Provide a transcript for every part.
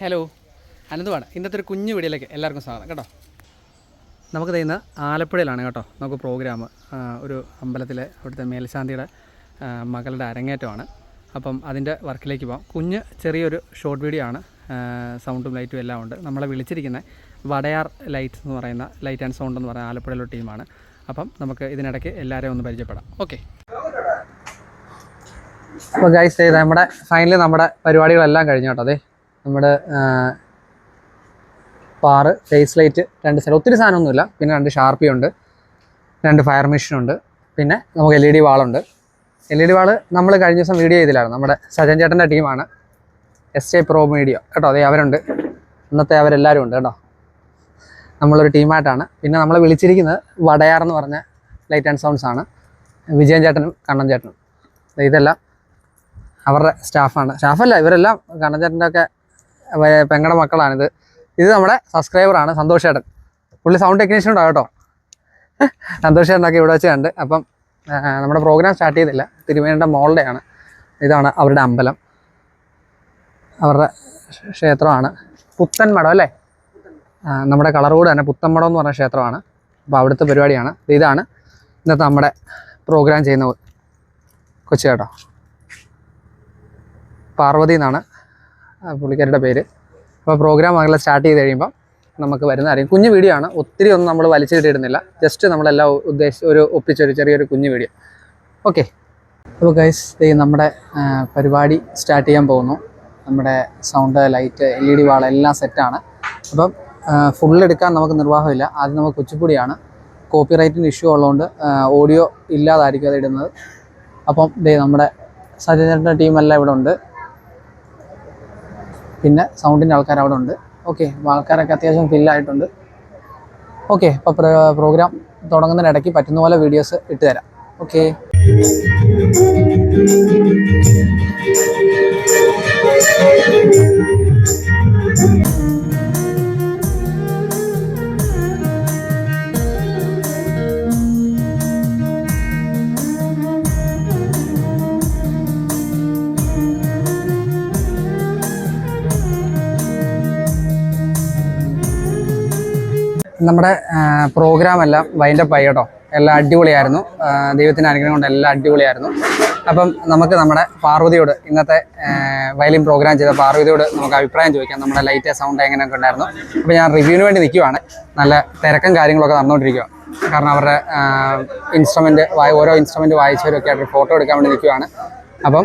Hello അനന്തുമാണ് ഇന്നത്തെ ഒരു കുഞ്ഞു വീഡിയോയിലേക്ക് എല്ലാവർക്കും സ്വാഗതം. കേട്ടോ. നമുക്ക് ഇന്ന് ആലപ്പുഴയിലാണ് കേട്ടോ. നമുക്ക് പ്രോഗ്രാം ഒരു അമ്പലത്തിലെ അവിടുത്തെ മേൽശാന്തിയുടെ മകളുടെ അരങ്ങേറ്റമാണ്. അപ്പം അതിന്റെ വർക്കിലേക്ക് പോകാം കുഞ്ഞ് ചെറിയൊരു ഷോർട്ട് വീഡിയോ ആണ്. സൗണ്ടും ലൈറ്റും എല്ലാം ഉണ്ട്. നമ്മളെ വിളിച്ചിരിക്കുന്ന വടയാർ ലൈറ്റ്സ് എന്ന് പറയുന്ന ലൈറ്റ് ആൻഡ് സൗണ്ട് എന്ന് പറയുന്ന ആലപ്പുഴയിലെ ടീമാണ് അപ്പം നമുക്ക് ഇതിനിടയ്ക്ക് എല്ലാവരെയും ഒന്ന് പരിചയപ്പെടാം. ഓക്കെ അപ്പോൾ ഗൈസ് നമ്മുടെ ഫൈനലി നമ്മുടെ പരിപാടികളെല്ലാം കഴിഞ്ഞു കേട്ടോ. അതെ നമ്മുടെ പാറ് ഫേസ് ലൈറ്റ് രണ്ട് സൈഡ് ഒത്തിരി സാധനമൊന്നുമില്ല. പിന്നെ രണ്ട് ഷാർപ്പി ഉണ്ട്. രണ്ട് ഫയർ മെഷീനുണ്ട് പിന്നെ നമുക്ക് എൽ ഇ ഡി വാളുണ്ട് എൽ ഇ ഡി വാൾ നമ്മൾ കഴിഞ്ഞ ദിവസം വീഡിയോ ചെയ്തില്ലായിരുന്നു. നമ്മുടെ സജൻ ചേട്ടന്റെ ടീമാണ്. എസ് ജെ പ്രോ മീഡിയ കേട്ടോ അതെ അവരുണ്ട്. ഇന്നത്തെ അവരെല്ലാവരും ഉണ്ട് കേട്ടോ. നമ്മളൊരു ടീമായിട്ടാണ്. പിന്നെ നമ്മളെ വിളിച്ചിരിക്കുന്നത് വടയാർ എന്ന് പറഞ്ഞ ലൈറ്റ് ആൻഡ് സൗണ്ട്സ് ആണ്. വിജയൻ ചേട്ടനും കണ്ണൻ ചേട്ടനും. ഇതെല്ലാം അവരുടെ സ്റ്റാഫാണ് സ്റ്റാഫല്ല ഇവരെല്ലാം കണ്ണൻ ചേട്ടന്റെ ഒക്കെ പെങ്ങളുടെ മക്കളാണിത്. ഇത് നമ്മുടെ സബ്സ്ക്രൈബറാണ് സന്തോഷ് ചേട്ടൻ പുള്ളി സൗണ്ട് ടെക്നീഷ്യൻ ഉണ്ടാവും കേട്ടോ? സന്തോഷ് ചേട്ടനൊക്കെ ഇവിടെ വെച്ച് കണ്ട്. അപ്പം നമ്മുടെ പ്രോഗ്രാം സ്റ്റാർട്ട് ചെയ്തില്ല. തിരുവേണ്ട മോളുടെയാണ്. ഇതാണ് അവരുടെ അമ്പലം. അവരുടെ ക്ഷേത്രമാണ്. പുത്തൻ മഠം അല്ലേ? നമ്മുടെ കളറോട് തന്നെ പുത്തൻ മഠം എന്ന് പറഞ്ഞ ക്ഷേത്രമാണ്. അപ്പോൾ അവിടുത്തെ പരിപാടിയാണ്. ഇതാണ് ഇന്നത്തെ നമ്മുടെ പ്രോഗ്രാം ചെയ്യുന്ന കൊച്ചു കേട്ടോ. പാർവതി എന്നാണ്. പുള്ളിക്കാരുടെ പേര്. അപ്പോൾ പ്രോഗ്രാം അങ്ങനെ സ്റ്റാർട്ട് ചെയ്ത് കഴിയുമ്പോൾ നമുക്ക് വരുന്ന അറിയാം. കുഞ്ഞു വീഡിയോ ആണ്. ഒത്തിരി ഒന്നും നമ്മൾ വലിച്ചിട്ടിടുന്നില്ല. ജസ്റ്റ് നമ്മളെല്ലാം ഉദ്ദേശിച്ച് ഒരു ഒപ്പിച്ചൊരു ചെറിയൊരു കുഞ്ഞു വീഡിയോ ഓക്കെ അപ്പോൾ ഗൈസ് ഈ നമ്മുടെ പരിപാടി സ്റ്റാർട്ട് ചെയ്യാൻ പോകുന്നു. നമ്മുടെ sound light L E D wall എല്ലാം സെറ്റാണ് അപ്പം ഫുൾ എടുക്കാൻ നമുക്ക് നിർവാഹമില്ല. ആദ്യം നമുക്ക് കുച്ചിപ്പുടിയാണ്. കോപ്പി റൈറ്റിന്റെ ഇഷ്യൂ ഉള്ളതുകൊണ്ട് ഓഡിയോ ഇല്ലാതായിരിക്കും അത് ഇടുന്നത് അപ്പം ദേ നമ്മുടെ സജനേട്ടന്റെ ടീമെല്ലാം ഇവിടെ ഉണ്ട്. പിന്നെ സൗണ്ടിന്റെ ആൾക്കാർ അവിടെ ഉണ്ട് ഓക്കെ അപ്പോൾ ആൾക്കാരൊക്കെ അത്യാവശ്യം ഫില്ലായിട്ടുണ്ട് ഓക്കെ അപ്പോൾ പ്രോഗ്രാം തുടങ്ങുന്നതിനിടയ്ക്ക് പറ്റുന്ന പോലെ വീഡിയോസ് ഇട്ട് തരാം. ഓക്കെ നമ്മുടെ പ്രോഗ്രാം എല്ലാം വൈൻഡപ്പ് ആയി കേട്ടോ. എല്ലാം അടിപൊളിയായിരുന്നു. ദൈവത്തിന്റെ അനുഗ്രഹം കൊണ്ട് എല്ലാം അടിപൊളിയായിരുന്നു. അപ്പം നമുക്ക് നമ്മുടെ പാർവതിയോട് ഇന്നത്തെ വയലിൻ പ്രോഗ്രാം ചെയ്ത പാർവതിയോട് നമുക്ക് അഭിപ്രായം ചോദിക്കാം. നമ്മുടെ ലൈറ്റ് സൗണ്ട് എങ്ങനെയൊക്കെ ഉണ്ടായിരുന്നു. അപ്പോൾ ഞാൻ റിവ്യൂവിന് വേണ്ടി നിൽക്കുവാണ് നല്ല തിരക്കും കാര്യങ്ങളൊക്കെ നടന്നുകൊണ്ടിരിക്കുക കാരണം അവരുടെ ഇൻസ്ട്രുമെന്റ് ഓരോ ഇൻസ്ട്രുമെന്റ് വായിച്ചവരൊക്കെ ആയിട്ട് ഫോട്ടോ എടുക്കാൻ വേണ്ടി നിൽക്കുവാണ് അപ്പം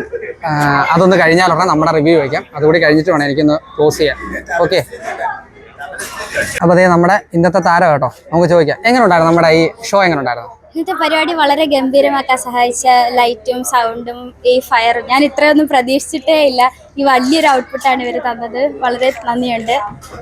അതൊന്ന് കഴിഞ്ഞാലുടനെ നമ്മുടെ റിവ്യൂ വയ്ക്കാം. അതുകൂടി കഴിഞ്ഞിട്ട് വേണം എനിക്കൊന്ന് ക്ലോസ് ചെയ്യാം ഓക്കെ അപ്പോൾ അതേ നമ്മുടെ ഇന്നത്തെ താരം കേട്ടോ. നമുക്ക് ചോദിക്കാം. എങ്ങനെ ഉണ്ടായിരുന്നു നമ്മുടെ ഈ ഷോ എങ്ങനെ ഉണ്ടായിരുന്നു ഇന്നത്തെ പരിപാടി വളരെ ഗംഭീരമാക്കാൻ സഹായിച്ച ലൈറ്റും സൗണ്ടും ഈ ഫയറും ഞാൻ ഇത്രയൊന്നും പ്രതീക്ഷിച്ചിട്ടേ ഇല്ല. ഈ വലിയൊരു ഔട്ട്പുട്ടാണ് ഇവർ തന്നത്. വളരെ നന്ദിയുണ്ട്.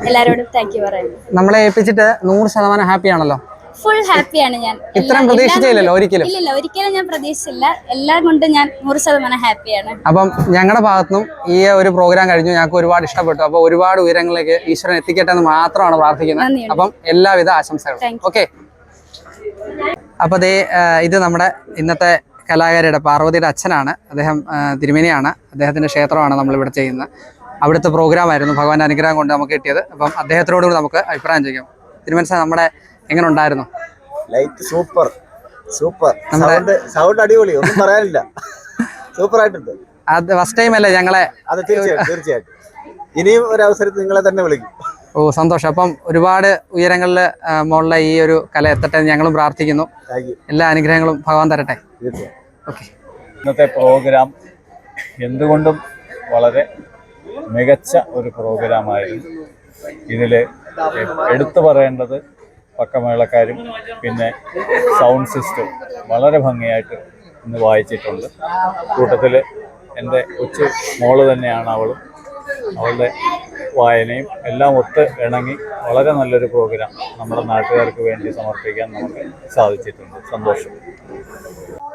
എല്ലാവരോടും താങ്ക് യു പറയുന്നു. നമ്മളെ ഏൽപ്പിച്ചിട്ട് നൂറ് ശതമാനം ഹാപ്പി ആണല്ലോ. ഫുൾ ഹാപ്പിയാണ് ഞാൻ. ഇത്രയും പ്രതീക്ഷിച്ചില്ലല്ലോ ഒരിക്കലും? ഇല്ലില്ല ഒരിക്കലും ഞാൻ പ്രതീക്ഷിച്ചില്ല. എല്ലാം കൊണ്ട് ഞാൻ നൂറ് ശതമാനം ഹാപ്പിയാണ് അപ്പം ഞങ്ങളുടെ ഭാഗത്തുനിന്നും ഈ ഒരു പ്രോഗ്രാം കഴിഞ്ഞു. ഞങ്ങൾക്ക് ഒരുപാട് ഇഷ്ടപ്പെട്ടു. അപ്പൊ ഒരുപാട് ഉയരങ്ങളിലേക്ക് ഈശ്വരൻ എത്തിക്കട്ടെ എന്ന് മാത്രമാണ് പ്രാർത്ഥിക്കുന്നത്. അപ്പം എല്ലാവിധ ആശംസകളും. ഓക്കെ അപ്പൊ ദേ ഇത് നമ്മുടെ ഇന്നത്തെ കലാകാരിയുടെ പാർവതിയുടെ അച്ഛനാണ്. അദ്ദേഹം തിരുമേനിയാണ്. അദ്ദേഹത്തിന്റെ ക്ഷേത്രമാണ് നമ്മൾ ഇവിടെ ചെയ്യുന്നത്. അവിടുത്തെ പ്രോഗ്രാം ആയിരുന്നു ഭഗവാന്റെ അനുഗ്രഹം കൊണ്ട് നമുക്ക് കിട്ടിയത്. അപ്പം അദ്ദേഹത്തിനോടുകൂടി നമുക്ക് അഭിപ്രായം ചോദിക്കാം. തിരുമേനി സാർ നമ്മുടെ എങ്ങനെ ഉണ്ടായിരുന്നു? Light super super sound sound അടിപൊളി. ഒന്നും പറയാനില്ല. സൂപ്പർ ആയിട്ടുണ്ട്. അത് ഫസ്റ്റ് ടൈം അല്ലേ ഞങ്ങളെ? അത് തീർച്ചയായിട്ടും തീർച്ചയായിട്ടും. ഇനിയും ഒരു അവസരത്തിൽ നിങ്ങളെ തന്നെ വിളിക്കും. ഓ സന്തോഷം. അപ്പം ഒരുപാട് ഉയരങ്ങളിൽ മുകളിലെ ഈ ഒരു കല എത്തട്ടെ എന്ന് ഞങ്ങളും പ്രാർത്ഥിക്കുന്നു. എല്ലാ അനുഗ്രഹങ്ങളും ഭഗവാൻ തരട്ടെ. ഓക്കെ ഇന്നത്തെ പ്രോഗ്രാം എന്തുകൊണ്ടും വളരെ മികച്ച ഒരു പ്രോഗ്രാമായിരുന്നു ഇതിൽ എടുത്തു പറയേണ്ടത് പക്കമേളക്കാരും പിന്നെ സൗണ്ട് സിസ്റ്റം വളരെ ഭംഗിയായിട്ട് ഇന്ന് വായിച്ചിട്ടുണ്ട്. കൂട്ടത്തിൽ എന്റെ കൊച്ചു മോൾ തന്നെയാണ് അവളും. അവളുടെ വായനയും എല്ലാം ഒത്ത് ഇണങ്ങി വളരെ നല്ലൊരു പ്രോഗ്രാം നമ്മുടെ നാട്ടുകാർക്ക് വേണ്ടി സമർപ്പിക്കാൻ നമുക്ക് സാധിച്ചിട്ടുണ്ട്. സന്തോഷം.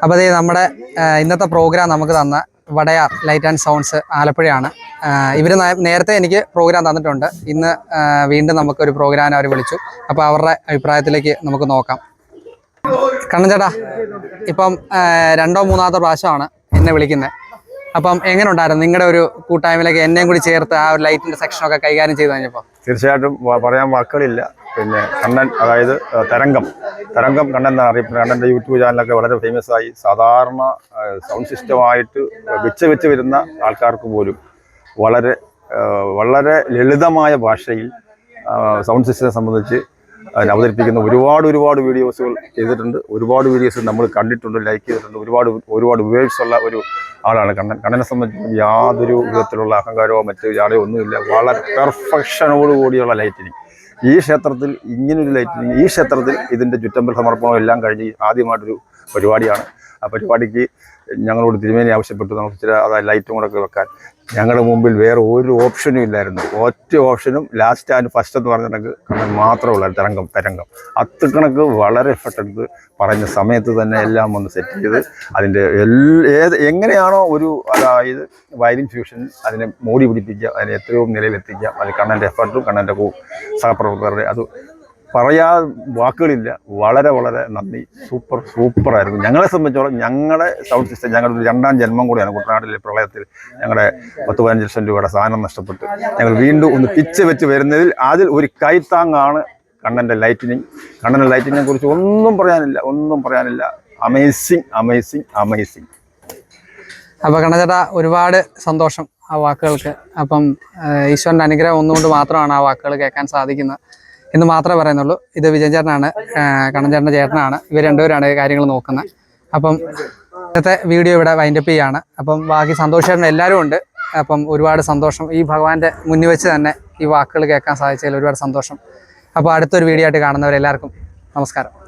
അപ്പോൾ നമ്മുടെ ഇന്നത്തെ പ്രോഗ്രാം നമുക്ക് തന്ന വടയാർ ലൈറ്റ് ആൻഡ് സൗണ്ട്സ് ആലപ്പുഴയാണ്. ഇവർ നേരത്തെ എനിക്ക് പ്രോഗ്രാം തന്നിട്ടുണ്ട്. ഇന്ന് വീണ്ടും നമുക്കൊരു പ്രോഗ്രാം അവർ വിളിച്ചു. അപ്പോൾ അവരുടെ അഭിപ്രായത്തിലേക്ക് നമുക്ക് നോക്കാം. കണ്ണൻ ചേട്ടാ ഇപ്പം രണ്ടോ മൂന്നാമത്തെ പ്രാവശ്യമാണ് എന്നെ വിളിക്കുന്നത് അപ്പം എങ്ങനെ ഉണ്ടായിരുന്നു നിങ്ങളുടെ ഒരു കൂട്ടായ്മയിലേക്ക് എന്നെയും കൂടി ചേർത്ത് ആ ഒരു ലൈറ്റിന്റെ സെക്ഷനൊക്കെ കൈകാര്യം ചെയ്തു കഴിഞ്ഞപ്പോൾ തീർച്ചയായിട്ടും പറയാൻ വാക്കുകളില്ല. പിന്നെ കണ്ണൻ അതായത് തരംഗം. തരംഗം കണ്ണൻ എന്നാണ് അറിയപ്പെടുന്നത്. കണ്ണന്റെ യൂട്യൂബ് ചാനലൊക്കെ വളരെ ഫേമസ് ആയി. സാധാരണ സൗണ്ട് സിസ്റ്റമായിട്ട് വെച്ച് വെച്ച് വരുന്ന ആൾക്കാർക്ക് പോലും വളരെ വളരെ ലളിതമായ ഭാഷയിൽ സൗണ്ട് സിസ്റ്റത്തെ സംബന്ധിച്ച് അതിന് അവതരിപ്പിക്കുന്ന ഒരുപാട് ഒരുപാട് വീഡിയോസുകൾ ചെയ്തിട്ടുണ്ട്. ഒരുപാട് വീഡിയോസ് നമ്മൾ കണ്ടിട്ടുണ്ട് ലൈക്ക് ചെയ്തിട്ടുണ്ട്. ഒരുപാട് ഒരുപാട് വേഴ്സ് ഉള്ള ഒരു ആളാണ് കണ്ണൻ. കണ്ണനെ സംബന്ധിച്ച് യാതൊരു വിധത്തിലുള്ള അഹങ്കാരമോ മറ്റു ജാടയോ ഒന്നുമില്ല. വളരെ പെർഫെക്ഷനോട് കൂടിയുള്ള ലൈറ്റിനിങ് ഈ ക്ഷേത്രത്തിൽ ഇങ്ങനൊരു ലൈറ്റിനിങ് ഈ ക്ഷേത്രത്തിൽ ഇതിന്റെ ചുറ്റമ്പൽ സമർപ്പണം എല്ലാം കഴിഞ്ഞ് ആദ്യമായിട്ടൊരു പരിപാടിയാണ്. ആ പരിപാടിക്ക് ഞങ്ങളോട് തിരുമേനി ആവശ്യപ്പെട്ടു. നമുക്ക് ഇച്ചിരി അതായത് ലൈറ്റും കൂടെ ഒക്കെ വെക്കാൻ. ഞങ്ങളുടെ മുമ്പിൽ വേറെ ഒരു ഓപ്ഷനും ഇല്ലായിരുന്നു. ഒറ്റ ഓപ്ഷനും ലാസ്റ്റ് ആൻഡ് ഫസ്റ്റ് എന്ന് പറഞ്ഞ കണക്ക് കണ്ണൻ മാത്രമേ ഉള്ളൂ തരംഗം തരംഗം. അത്ത് കണക്ക് വളരെ എഫർട്ട് എടുത്ത് പറഞ്ഞ സമയത്ത് തന്നെ എല്ലാം ഒന്ന് സെറ്റ് ചെയ്ത് അതിന്റെ ഏത് എങ്ങനെയാണോ ഒരു അതായത് വയലിൻ ഫ്യൂഷൻ അതിനെ മോടി പിടിപ്പിക്കുക അതിനെ എത്രയോ നിലയിലെത്തിക്കുക. അത് കണ്ണന്റെ എഫർട്ടും കണ്ണന്റെ സഹപ്രവർത്തകരുടെ അത് പറയാ വാക്കുകളില്ല. വളരെ വളരെ നന്ദി. സൂപ്പർ സൂപ്പറായിരുന്നു ഞങ്ങളെ സംബന്ധിച്ചോളം ഞങ്ങളുടെ സൗണ്ട് സിസ്റ്റം ഞങ്ങളുടെ രണ്ടാം ജന്മം കൂടിയാണ് കുട്ടനാട്ടിലെ പ്രളയത്തിൽ ഞങ്ങളുടെ പത്ത് പതിനഞ്ച് ലക്ഷം രൂപയുടെ സാധനം നഷ്ടപ്പെട്ട്. ഞങ്ങൾ വീണ്ടും ഒന്ന് പിച്ച് വെച്ച് വരുന്നതിൽ അതിൽ ഒരു കൈത്താങ്ങാണ് കണ്ണന്റെ ലൈറ്റിനിങ് കണ്ണന്റെ ലൈറ്റിനെ കുറിച്ച് ഒന്നും പറയാനില്ല ഒന്നും പറയാനില്ല. അമേസിങ് അമേസിങ് അമേസിങ് അപ്പോൾ കണ്ണചേട്ടാ ഒരുപാട് സന്തോഷം ആ വാക്കുകൾക്ക്. അപ്പം ഈശ്വരന്റെ അനുഗ്രഹം ഒന്നുകൊണ്ട് മാത്രമാണ് ആ വാക്കുകൾ കേൾക്കാൻ സാധിക്കുന്നത്. എന്ന് മാത്രമേ പറയുന്നുള്ളൂ. ഇത് വിജയൻ ചേട്ടനാണ് ആഹ് കണ്ണൻ ചേട്ടന്റെ ചേട്ടനാണ്. ഇവർ രണ്ടുപേരാണ് കാര്യങ്ങൾ നോക്കുന്നത്. അപ്പം ഇന്നത്തെ വീഡിയോ ഇവിടെ വൈൻഡപ്പ് ചെയ്യാണ്. അപ്പം ബാക്കി സന്തോഷേട്ടൻ എല്ലാവരും ഉണ്ട്. അപ്പം ഒരുപാട് സന്തോഷം. ഈ ഭഗവാന്റെ മുന്നിൽ വെച്ച് തന്നെ ഈ വാക്കുകൾ കേൾക്കാൻ സാധിച്ചതിൽ ഒരുപാട് സന്തോഷം. അപ്പോൾ അടുത്തൊരു വീഡിയോ ആയിട്ട് കാണുന്നവരെല്ലാവർക്കും നമസ്കാരം.